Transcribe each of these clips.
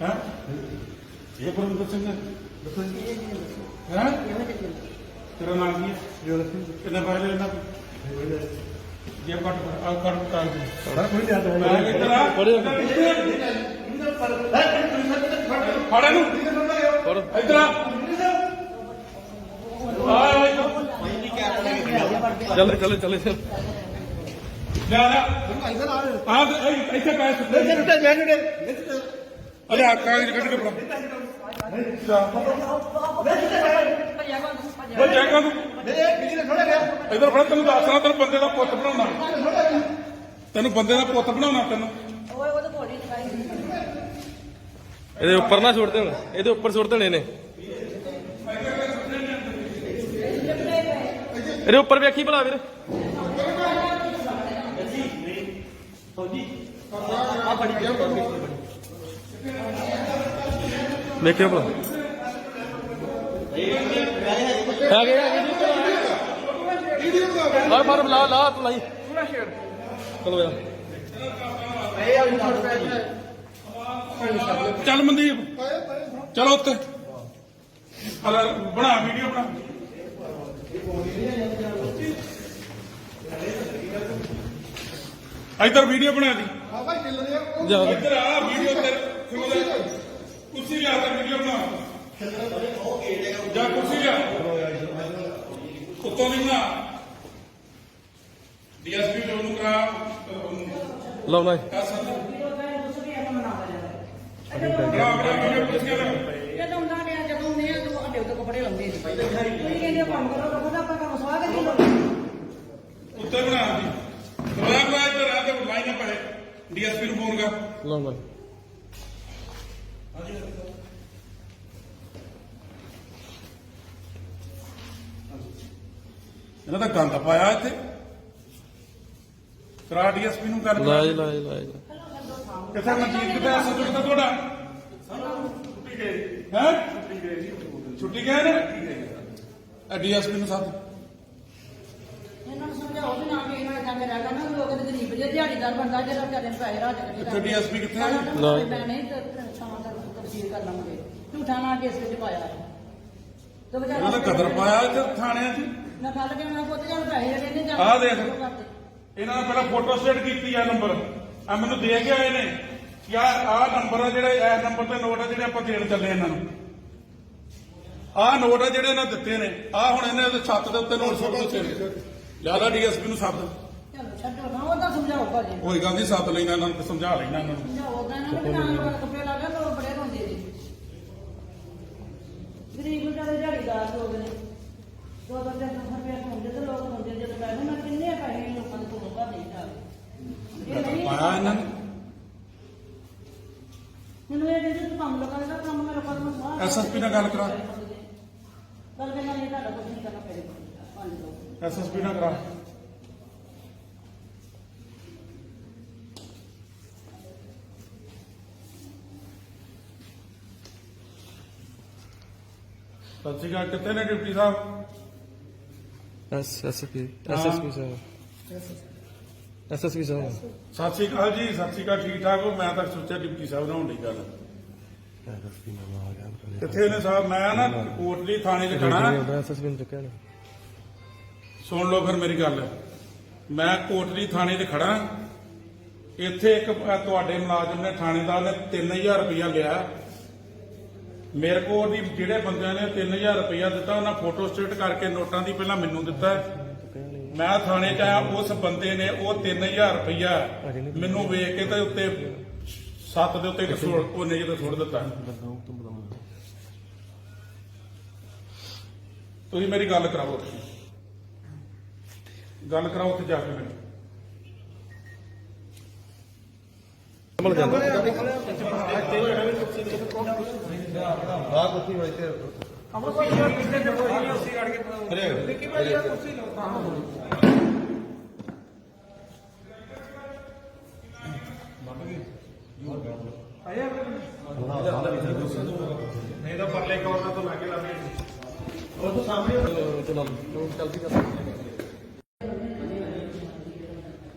ਹੈ ਇਹ ਪਰਮਿੰਦਰ ਸਿੰਘ ਹੈ ਹੈ ਤੇਰਾ ਨਾਮ ਕੀ ਹੈ ਕਿੰਨੇ ਪੈਸੇ ਲੈਣਾ ਜੇ ਕੱਟ ਆ ਕੱਟ ਤਾਂ ਸਰ ਕੋਈ ਲਿਆ ਦੋ ਮੈਂ ਇੱਧਰ ਆ ਫੜਿਓ। ਫੜ ਇਹਨੂੰ ਫੜ। ਇੱਧਰ ਆ। ਚੱਲ ਚੱਲ ਚੱਲ ਚੱਲ ਲੈ ਆ ਆ ਇਹ- ਇੱਥੇ ਪੈਸੇ ਸੁੱਟੇ ਅਰੇ ਆ ਕਾਗਜ਼ ਕੱਢ ਕੇ ਫੜਾ ਉਹ ਜਾਏਗਾ ਤੂੰ। ਇਧਰ ਫੜ ਤੈਨੂੰ ਦੱਸਣਾ ਤੈਨੂੰ ਬੰਦੇ ਦਾ ਪੁੱਤ ਬਣਾਉਣਾ। ਤੈਨੂੰ ਬੰਦੇ ਦਾ ਪੁੱਤ ਬਣਾਉਣਾ ਤੈਨੂੰ। ਇਹਦੇ ਉੱਪਰ ਨਾ ਛੋੜ ਦੇਣ। ਇਹਦੇ ਉੱਪਰ ਸੁੱਟ ਦੇਣੇ ਨੇ। ਇਹਦੇ ਉੱਪਰ ਵੇਖੀ ਭਲਾ ਵੀਰ। ਵੇਖਿਓ ਭਲਾ। ਆ ਗਿਆ ਆ ਮਾਰ ਲਾ ਲਾ ਤੂੰ ਲਾਈ। ਚਲੋ ਯਾਰ। ਚੱਲ ਮਨਦੀਪ। ਚਲੋ ਉੱਤੇ ਅਲਾ ਬਣਾ ਵੀਡੀਓ ਬਣਾ। ਇੱਧਰ ਵੀਡੀਓ ਬਣਾ ਦੀ। ਇੱਧਰ ਆ ਵੀਡੀਓ ਤੇ ਕੁਰਸੀ ਲਿਆ ਤੇ ਵੀਡੀਓ ਬਣਾ। ਜਾ ਕੁਰਸੀ ਲਿਆ। ਉੱਤੋਂ ਦੀ ਬਣਾ। ਡੀਐਸਪੀ ਨੂੰ ਕਰਾ। ਲਾਉਣਾ ਹੈ। ਬਣਾ ਬਣਾ ਵੀਡੀਓ ਕੁਰਸੀਆਂ ਲਿਆ ਜਦੋਂ ਉਹਨਾਂ ਨੇ ਜਦੋਂ ਨੇ ਉਹ ਅੱਡੇ ਉੱਤੇ ਕੱਪੜੇ ਲਾਉਂਦੇ ਸੀ। ਤੁਸੀਂ ਕਹਿੰਦੇ ਹੋ ਕੰਮ ਕਰੋ ਤਾਂ ਉਹਦਾ ਆਪਾਂ ਕੰਮ ਸਵਾਹ ਕੇ ਨਹੀਂ ਲਾਉਂਦੇ ਉੱਤੇ ਬਣਾ ਦੀ। ਬਣਾ ਬਣਾ ਇੱਧਰ ਆ ਤੇ ਲਾਈਨਾਂ ਪਏ ਡੀਐਸਪੀ ਨੂੰ ਫੋਨ ਕਰ। ਲਾਉਣਾ ਹੈ। ਇਹਨਾਂ ਦਾ ਗੰਦ ਪਾਇਆ ਇੱਥੇ। ਕਰਾ ਡੀਐਸਪੀ ਨੂੰ ਕਰ ਲਾਜ ਲਾਜ ਲਾਜ ਕਿੱਥੇ ਮਨਜੀਤ ਕਿੱਥੇ ਐਸਐਚਓ ਕਿੱਥੇ ਤੁਹਾਡਾ? ਛੁੱਟੀ ਗਏ ਹੈ? ਛੁੱਟੀ ਗਏ ਛੁੱਟੀ ਗਏ ਨੇ ਡੀਐਸਪੀ ਨੂੰ ਸੱਦ। ਇਹਨਾਂ ਨੂੰ ਸਮਝਾਓ ਵੀ ਨਾ ਕਿ ਇਹਨਾਂ ਦਾ ਮੇਰਾ ਕਹਿੰਦਾ ਲੋਕ ਤੇ ਗਰੀਬ ਜਿਹੇ ਦਿਹਾੜੀਦਾਰ ਬੰਦਾ ਜਿਹੜਾ ਵਿਚਾਰੇ ਨੂੰ ਪੈਸੇ ਰਾਜ ਕੱਢੀ ਕਿੱਥੇ ਹੈ? ਨਾ। ਮੈਂ ਨਹੀਂ ਤਾਂ ਦਾ ਤਫਸੀਲ ਕਰ ਲਾਂਗੇ। ਝੂਠਾ ਨਾ ਕੇਸ ਵਿੱਚ ਪਾਇਆ। ਤੇ ਇਹਨਾਂ ਦਾ ਕਦਰ ਪਾਇਆ ਇੱਥੇ ਥਾਣਿਆਂ 'ਚ? ਨਾ ਕੱਲ ਕੇ ਮੈਂ ਪੁੱਤ ਜਾਨ ਪੈਸੇ ਲੈਣੇ ਜਾਂ ਆਹ ਦੇਖ। ਇਹਨਾਂ ਨੇ ਪਹਿਲਾਂ ਫੋਟੋ ਸਟੇਟ ਕੀਤੀ ਆ ਨੰਬਰ ਆ ਮੈਨੂੰ ਦੇ ਕੇ ਆਏ ਨੇ ਕਿ ਆ ਆ ਨੰਬਰ ਆ ਜਿਹੜੇ ਇਹ ਨੰਬਰ ਤੇ ਨੋਟ ਆ ਜਿਹੜੇ ਆਪਾਂ ਦੇਣ ਚੱਲੇ ਇਹਨਾਂ ਨੂੰ। ਆਹ ਨੋਟ ਆ ਜਿਹੜੇ ਇਹਨਾਂ ਦਿੱਤੇ ਨੇ। ਆ ਹੁਣ ਇਹਨੇ ਉਹਦੇ ਛੱਤ ਦੇ ਉੱਤੇ ਨੋਟ ਸੁੱਟ ਦਿੱਤੇ ਨੇ। ਲਿਆਦਾ ਡੀਐਸਪੀ ਨੂੰ ਸੱਦ। ਚਲੋ ਛੱਡੋ ਨਾ ਉਹਦਾ ਸਮਝਾਓ ਭਾਜੀ। ਕੋਈ ਗੱਲ ਨਹੀਂ ਸੱਦ ਲੈਣਾ ਇਹਨਾਂ ਨੂੰ ਸਮਝਾ ਲੈਣਾ ਇਹਨਾਂ ਨੂੰ। ਸਮਝਾਓ ਉਹਦਾ ਇਹਨਾਂ ਨੂੰ ਵੀ ਨਾਲ ਲੋਕ ਬੜੇ ਰੋਂਦੇ ਨੇ ਗਰੀਬ ਵਿਚਾਰੇ ਦਿਹਾੜੀਦਾਰ ਲੋਕ ਨੇ। ਦੋ ਦੋ ਤਿੰਨ ਤਿੰਨ ਰੁਪਏ ਹੁੰਦੇ ਤੇ ਲੋਕ ਹੁੰਦੇ ਜਦੋਂ ਪੈਸੇ ਨਾ ਕਿੰਨੇ ਪੈਸੇ ਲੋਕਾਂ ਦੇ ਕੋਲ ਘਰ ਇਹ ਨਹੀਂ ਪਾਇਆ ਇਹਨਾਂ ਨੇ? ਮੈਨੂੰ ਇਹ ਕਹਿੰਦੇ ਤੂੰ ਕੰਮ ਲਗਾ ਦਾ ਕੰਮ ਮੇਰਾ ਕਰਨਾ ਸਾਰਾ SSP ਨਾਲ ਗੱਲ ਕਰਾ। ਗੱਲ ਕਰਨਾ ਇਹ ਤੁਹਾਡਾ ਕੁਝ ਨਹੀਂ ਕਰਨਾ ਪਏਗਾ ਪੰਜ ਦੋ ਐਸਐਸਪੀ ਨਾਲ ਕਰਾ। ਸਤਿ ਸ਼੍ਰੀ ਅਕਾਲ ਕਿੱਥੇ ਨੇ ਡਿਪਟੀ ਸਾਹਿਬ? S S P S S P ਸਾਹਿਬ। ਐਸ ਐਸ ਪੀ ਸਾਹਿਬ। ਸਤਿ ਸ਼੍ਰੀ ਅਕਾਲ ਜੀ ਸਤਿ ਸ਼੍ਰੀ ਅਕਾਲ ਠੀਕ ਠਾਕ ਹੋ? ਮੈਂ ਤਾਂ ਸੋਚਿਆ ਡਿਪਟੀ ਸਾਹਿਬ ਨਾਲ ਹੋਣੀ ਗੱਲ ਕਿੱਥੇ ਨੇ ਸਾਹਿਬ? ਮੈਂ ਨਾ ਕੋਟਲੀ ਥਾਣੇ 'ਚ ਖੜਾ ਐਸ ਐਸ ਪੀ ਨੂੰ ਚੁੱਕਿਆ ਨੇ। ਸੁਣ ਲਓ ਫਿਰ ਮੇਰੀ ਗੱਲ। ਮੈਂ ਕੋਟਲੀ ਥਾਣੇ 'ਚ ਖੜਾ ਇੱਥੇ ਇੱਕ ਅਹ ਤੁਹਾਡੇ ਮੁਲਾਜ਼ਮ ਨੇ ਥਾਣੇਦਾਰ ਨੇ 3000 ਰੁਪਇਆ ਲਿਆ। ਮੇਰੇ ਕੋਲ ਦੀ ਜਿਹੜੇ ਬੰਦਿਆਂ ਨੇ 3000 ਰੁਪਇਆ ਦਿੱਤਾ, ਉਹਨਾਂ ਫੋਟੋ ਸਟੇਟ ਕਰਕੇ ਨੋਟਾਂ ਦੀ ਪਹਿਲਾਂ ਮੈਨੂੰ ਦਿੱਤਾ ਮੈਂ ਥਾਣੇ 'ਚ ਆਇਆ, ਉਸ ਬੰਦੇ ਨੇ ਉਹ 3000 ਰੁਪਇਆ ਮੈਨੂੰ ਵੇਖ ਕੇ ਤੇ ਉੱਤੇ ਸੱਤ ਦੇ ਉੱਤੇ ਸੁੱਟ ਉਹਨੇ ਜਿਹੇ ਸੁੱਟ ਦਿੱਤਾ ਤੁਸੀਂ ਮੇਰੀ ਗੱਲ ਕਰਾਓ ਉੱਥੇ। ਗੱਲ ਕਰਾਓ ਉੱਥੇ ਜਾ ਕੇ ਮੈਨੂੰ। ਕਮਲ ਜਾਂਦਾ। ਨਹੀਂ ਤਾਂ ਪਰਲੇ ਕਾਰਨਰ ਤੋਂ ਲਾ ਕੇ ਲਾਵੇ ਚਲੋ ਚਲਦੀ ਕਰ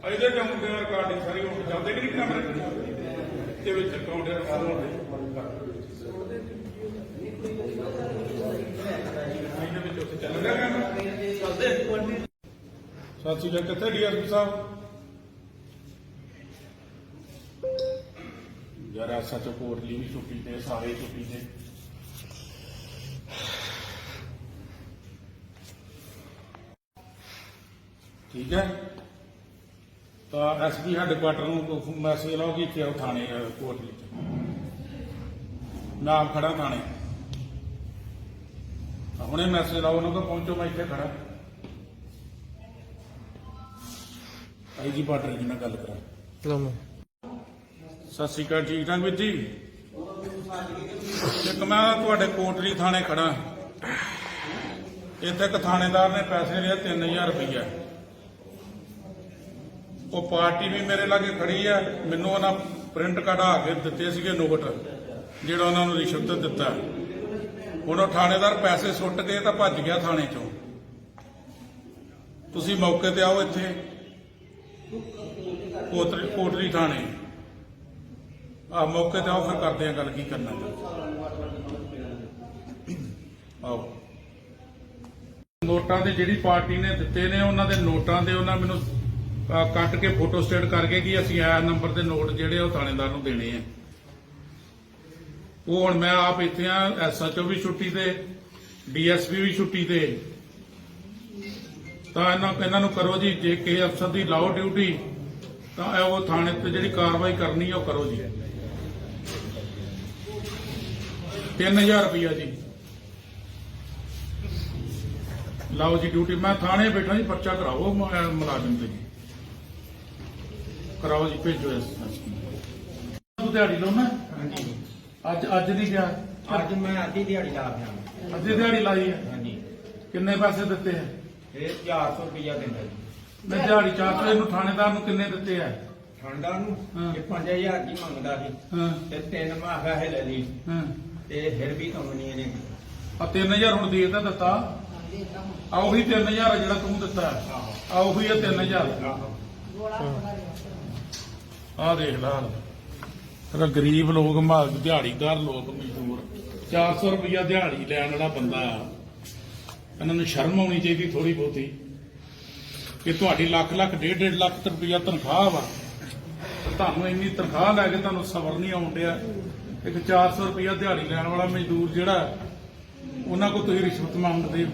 ਇਹਦੇ ਕੰਮ ਦੇ ਰਿਕਾਰਡਿੰਗ ਸਾਰੀ ਹੁਣ ਜਾਂਦੇ ਕਿ ਨਹੀਂ ਕੈਮਰੇ ਇਹਦੇ ਵਿੱਚ ਅਕਾਊਂਟ ਹੈ ਸਾਰਾ ਸਤਿ ਸ਼੍ਰੀ ਅਕਾਲ, ਕਿੱਥੇ ਡੀਐਸਪੀ ਸਾਹਿਬ? ਯਾਰ, ਐਸਾ ਚੋ ਕੋਟਲੀ ਵੀ ਛੁੱਟੀ ਤੇ, ਸਾਰੇ ਛੁੱਟੀ ਤੇ। ਠੀਕ ਹੈ? ਤਾਂ ਐਸਪੀ ਹੈੱਡਕੁਆਟਰ ਨੂੰ ਮੈਸੇਜ ਲਾਓ ਕਿ ਇੱਥੇ ਆਓ ਥਾਣੇ ਅਹ, ਕੋਟਲੀ ਚ ਨਾਮ ਖੜਾ ਥਾਣੇ। ਤਾਂ ਹੁਣੇ ਮੈਸੇਜ ਲਾਓ ਉਹਨਾਂ ਕੋਲ ਪਹੁੰਚੋ ਮੈਂ ਇੱਥੇ ਖੜਾ। ਆਈ ਜੀ ਬਾਰਡਰ ਜੀ ਨਾਲ ਗੱਲ ਕਰਾਂ। ਲੰਮੇ ਸਤਿ ਸ਼੍ਰੀ ਅਕਾਲ ਠੀਕ ਠਾਕ ਵੀਰ ਜੀ? ਇੱਕ ਮੈਂ ਤੁਹਾਡੇ ਕੋਟਲੀ ਥਾਣੇ ਖੜਾ। ਇੱਥੇ ਇੱਕ ਥਾਣੇਦਾਰ ਨੇ ਪੈਸੇ ਲਿਆ 3000 ਰੁਪਈਆ। ਉਹ ਪਾਰਟੀ ਵੀ ਮੇਰੇ ਲਾਗੇ ਖੜੀ ਆ। ਮੈਨੂੰ ਉਹਨਾਂ ਪ੍ਰਿੰਟ ਕਢਾ ਕੇ ਦਿੱਤੇ ਸੀਗੇ ਨੋਟ, ਜਿਹੜਾ ਉਹਨਾਂ ਨੂੰ ਰਿਸ਼ਵਤ ਦਿੱਤਾ। ਹੁਣ ਉਹ ਥਾਣੇਦਾਰ ਪੈਸੇ ਸੁੱਟ ਕੇ ਤਾਂ ਭੱਜ ਗਿਆ ਥਾਣੇ ਚੋਂ। ਤੁਸੀਂ ਮੌਕੇ ਤੇ ਆਓ ਇੱਥੇ। ਕੋਟਲੀ ਕੋਟਲੀ ਥਾਣੇ। ਆ ਮੌਕੇ ਤੇ ਆਓ, ਫਿਰ ਕਰਦੇ ਆ ਗੱਲ, ਕੀ ਕਰਨਾ। ਆਓ। ਨੋਟਾਂ ਦੇ ਜਿਹੜੀ ਪਾਰਟੀ ਨੇ ਦਿੱਤੇ ਨੇ, ਉਹਨਾਂ ਦੇ ਨੋਟਾਂ ਦੇ ਉਹਨਾਂ ਮੈਨੂੰ ਕੱਟ ਕੇ ਫੋਟੋ ਸਟੇਟ ਕਰਕੇ ਕਿ ਅਸੀਂ ਆ ਨੰਬਰ ਦੇ ਨੋਟ ਜਿਹੜੇ ਉਹ ਥਾਣੇਦਾਰ ਨੂੰ ਦੇਣੇ ਆ। ਉਹ ਹੁਣ ਮੈਂ ਆਪ ਇੱਥੇ ਆ ਐਸਐਚਓ ਵੀ ਛੁੱਟੀ ਤੇ ਡੀਐਸਪੀ ਵੀ ਛੁੱਟੀ ਤੇ। ਤਾਂ ਇਹਨਾਂ ਇਹਨਾਂ ਨੂੰ ਕਰੋ ਜੀ, ਜੇ ਕਿਸੇ ਅਫਸਰ ਦੀ ਲਾਓ ਡਿਊਟੀ ਤਾਂ ਉਹ ਥਾਣੇ ਤੇ ਜਿਹੜੀ ਕਾਰਵਾਈ ਕਰਨੀ ਉਹ ਕਰੋ ਜੀ। 3000 ਰੁਪਇਆ ਜੀ। ਲਾਓ ਜੀ ਡਿਊਟੀ ਮੈਂ ਥਾਣੇ ਬੈਠਾ ਜੀ, ਪਰਚਾ ਕਰਾਓ ਮੁਲਾਜ਼ਮ ਤੇ ਜੀ। ਕਰਾਓ ਜੀ ਭੇਜੋ ਇਸ ਤੂੰ ਦਿਹਾੜੀ ਲਾਉਣਾ? ਹਾਂਜੀ। ਅੱਜ ਅੱਜ ਦੀ ਗਿਆ ਅੱਜ ਮੈਂ ਅੱਧੀ ਦਿਹਾੜੀ ਲਾ ਪਿਆ ਅੱਧੀ ਦਿਹਾੜੀ ਲਾਈ ਹੈ? ਹਾਂਜੀ। ਕਿੰਨੇ ਪੈਸੇ ਦਿੱਤੇ ਹੈ? ਇਹ 400 ਰੁਪਇਆ ਦਿੰਦਾ ਜੀ। ਮੈਂ ਦਿਹਾੜੀ ਚਾਹ ਤੋਂ ਇਹਨੂੰ ਥਾਣੇਦਾਰ ਨੂੰ ਕਿੰਨੇ ਦਿੱਤੇ ਹੈ? ਠੰਡਾ ਨੂੰ? ਹਾਂ। ਇਹ 5000 ਦੀ ਮੰਗਦਾ ਸੀ। ਹਾਂ। ਤੇ ਤਿੰਨ ਮਾਹ ਹੈ ਲੈ ਲਈ। ਹਾਂ। ਤੇ ਫਿਰ ਵੀ ਕੰਮ ਨਹੀਂ ਇਹਨੇ ਆ 3000 ਹੁਣ ਦੇ ਤਾਂ ਦਿੱਤਾ। ਆ ਉਹੀ 3000 ਆ ਜਿਹੜਾ ਤੂੰ ਦਿੱਤਾ। ਹੈ। ਆਹੋ ਆ ਉਹੀ ਆ 3000 ਆਹੋ। ਆ ਦੇਖ ਲਾ ਤੇਰਾ ਗਰੀਬ ਲੋਕ ਮਾਲ ਦਿਹਾੜੀਦਾਰ ਲੋਕ ਮਜ਼ਦੂਰ। 400 ਰੁਪਇਆ ਦਿਹਾੜੀ ਲੈਣ ਵਾਲਾ ਬੰਦਾ ਇਹਨਾਂ ਨੂੰ ਸ਼ਰਮ ਆਉਣੀ ਚਾਹੀਦੀ ਥੋੜੀ ਬਹੁਤੀ। ਕਿ ਤੁਹਾਡੀ ਲੱਖ ਲੱਖ, ਡੇਢ ਡੇਢ ਲੱਖ ਰੁਪਇਆ ਤਨਖਾਹ ਵਾ। ਤੇ ਤੁਹਾਨੂੰ ਇੰਨੀ ਤਨਖਾਹ ਲੈ ਕੇ ਤੁਹਾਨੂੰ ਸਬਰ ਨਹੀਂ ਆਉਣ ਡਿਆ। ਇੱਕ 400 ਰੁਪਇਆ ਦਿਹਾੜੀ ਲੈਣ ਵਾਲਾ ਮਜ਼ਦੂਰ ਜਿਹੜਾ, ਉਹਨਾਂ ਕੋਲ ਤੁਸੀਂ ਰਿਸ਼ਵਤ ਮੰਗਦੇ ਹੋ।